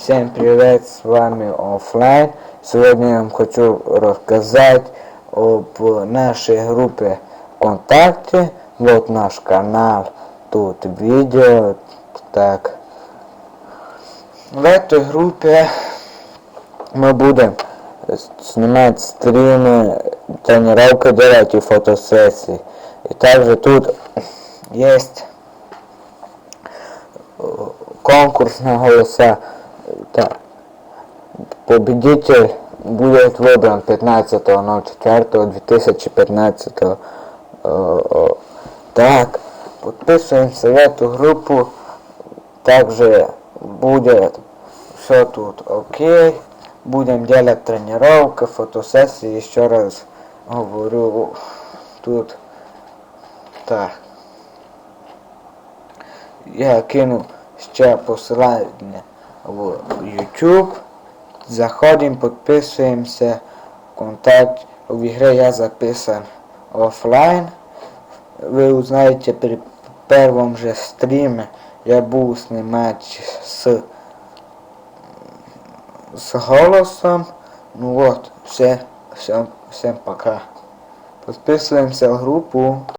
Всем привет, с вами оффлайн. Сегодня я вам хочу рассказать об нашей группе ВКонтакте. Вот наш канал, тут видео. Так. В этой группе мы будем снимать стримы, тренировки делать и фотосессии. И также тут есть э, конкурс на голоса. Так. Победитель будет выбран 15.04.2015. Э, Так, подписываемся в эту группу. Также будет все тут окей. Будем делать тренировки, фотосессии. Еще раз говорю, тут так. Я кину ще посилання в YouTube. Заходим, подписываемся. Контакт в игре я записан офлайн. Вы узнаете при первом же стриме. Я буду снимать с, с голосом. Ну вот, все, всем, всем пока. Подписываемся в группу.